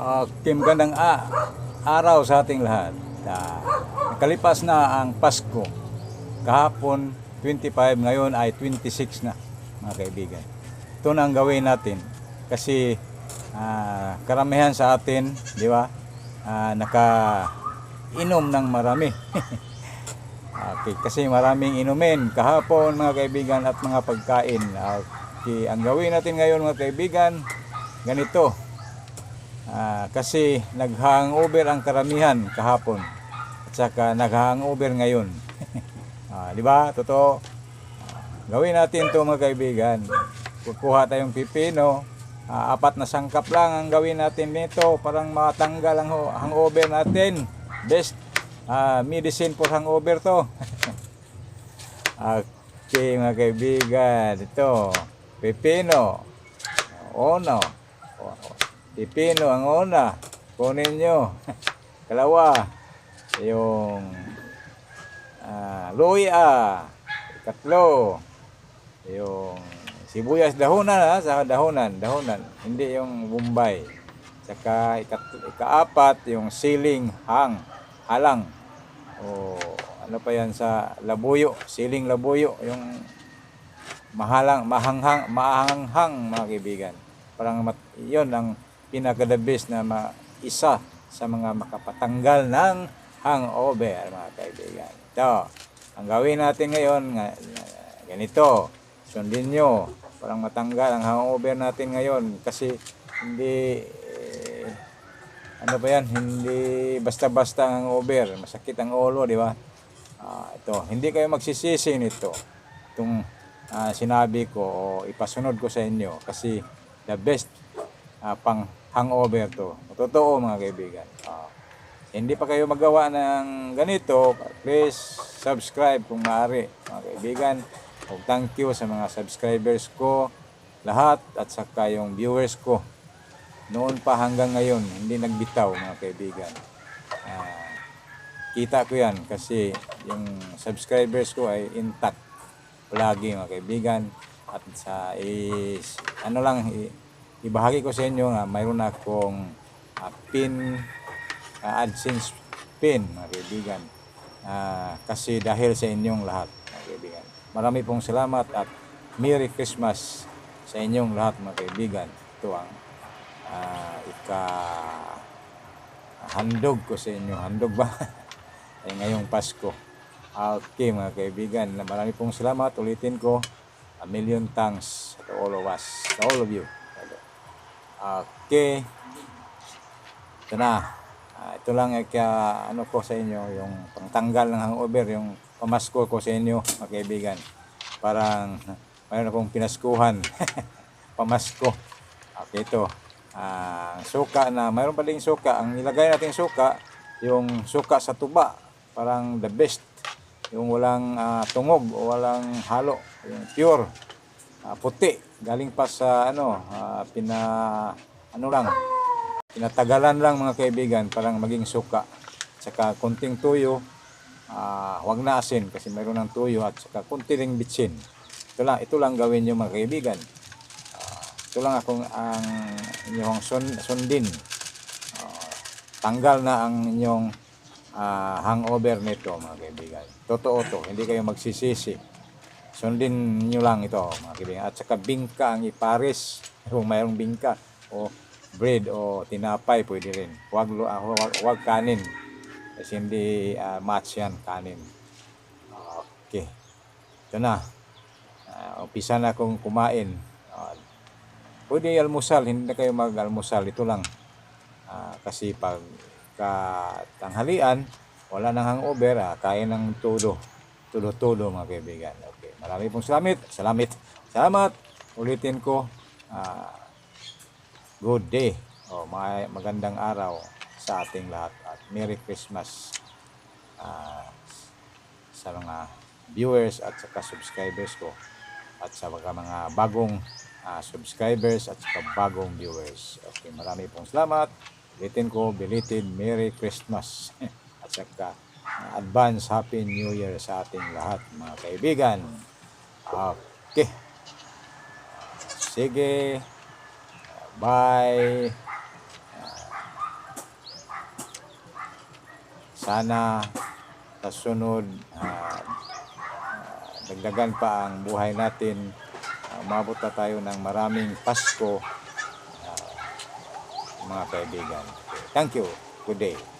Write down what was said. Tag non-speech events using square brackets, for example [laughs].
Okay, magandang a- araw sa ating lahat. Ah, nakalipas na ang Pasko. Kahapon 25, ngayon ay 26 na, mga kaibigan. Ito na ang gawin natin kasi ah, karamihan sa atin, di ba? Ah, naka inom ng marami. [laughs] okay, kasi maraming inumin kahapon mga kaibigan at mga pagkain. Okay, ang gawin natin ngayon mga kaibigan, ganito. Ah, kasi nag-hangover ang karamihan kahapon. At saka nag-hangover ngayon. [laughs] ah, di ba? Totoo. Ah, gawin natin 'to mga kaibigan. Kukuha tayong pipino. Ah, apat na sangkap lang ang gawin natin nito parang matanggal ang hangover natin. Best ah, medicine for hangover to. [laughs] okay mga kaibigan. Ito. Pipino. Ono. Pipino ang una. Kunin nyo. [laughs] Kalawa. Yung ah, luya. Ikatlo. Yung sibuyas dahonan ha, sa dahonan, dahonan. Hindi yung bombay. Saka ikat, ikaapat yung siling hang, halang. O ano pa yan sa labuyo, siling labuyo, yung mahalang, mahanghang, mahanghang mga kaibigan. Parang mat, yun ang pinaka the best na ma, isa sa mga makapatanggal ng hangover mga kaibigan. Ito, ang gawin natin ngayon, nga, ganito, sundin nyo, parang matanggal ang hangover natin ngayon kasi hindi, eh, ano ba yan, hindi basta-basta ang hangover, masakit ang ulo, di ba? Ah, ito, hindi kayo magsisisi nito. Itong ah, sinabi ko o ipasunod ko sa inyo kasi the best ah, pang hangover to. Totoo mga kaibigan. Ah, hindi pa kayo magawa ng ganito, please subscribe kung maaari mga kaibigan. O thank you sa mga subscribers ko lahat at saka yung viewers ko. Noon pa hanggang ngayon, hindi nagbitaw mga kaibigan. Ah, kita ko yan kasi yung subscribers ko ay intact lagi mga kaibigan at sa is ano lang ibahagi ko sa inyo nga mayroon akong ah, pin ah, AdSense pin mga kaibigan. Ah, kasi dahil sa inyong lahat mga kaibigan. Marami pong salamat at Merry Christmas sa inyong lahat mga kaibigan. Ito ang ah, ika handog ko sa inyo. Handog ba? [laughs] Ay ngayong Pasko. Okay mga kaibigan, marami pong salamat. Ulitin ko, a million thanks to all of us, to all of you. Okay. Ito na. Ah, ito lang ay kaya, ano ko sa inyo, yung pangtanggal ng hangover, yung pamasko ko sa inyo, mga kaibigan. Parang mayroon akong pinaskuhan. [laughs] pamasko. Okay, ito. Ah, suka na, mayroon pa ding suka. Ang ilagay natin suka, yung suka sa tuba. Parang the best yung walang ah, tungog o walang halo, yung pure, ah, puti, galing pa sa ano, ah, pina ano lang, pinatagalan lang mga kaibigan, parang maging suka. Saka konting tuyo, ah, wag na asin kasi mayroon ng tuyo at saka konti ring bitsin. Ito lang, ito lang gawin niyo mga kaibigan. Ah, ito lang akong ang inyong sun, sundin. Ah, tanggal na ang inyong ah, hangover nito mga kaibigan. Totoo to, hindi kayo magsisisi. Sundin nyo lang ito mga kaibigan. At saka bingka ang ipares kung mayroong bingka o bread o tinapay pwede rin. Huwag, ah, huwag, huwag kanin. Kasi hindi ah, match yan kanin. Okay. Ito na. Ah, umpisa na akong kumain. Ah, pwede almusal, hindi na kayo mag-almusal. Ito lang. Ah, kasi pag katanghalian, wala nang hangover, ah, kain ng todo. Tulo-tulo mga kaibigan. Marami pong salamat. Salamat. Salamat. Ulitin ko. ah, good day. O, ma- magandang araw sa ating lahat. At Merry Christmas ah, sa mga viewers at saka subscribers ko. At sa mga, mga bagong ah, subscribers at saka bagong viewers. Okay, marami pong salamat. Ulitin ko, belated Merry Christmas. [laughs] at saka uh, advance Happy New Year sa ating lahat mga kaibigan. Okay. Sige. Bye. Sana sa sunod uh, ah, ah, dagdagan pa ang buhay natin. Ah, umabot na tayo ng maraming Pasko uh, mga kaibigan. Thank you. Good day.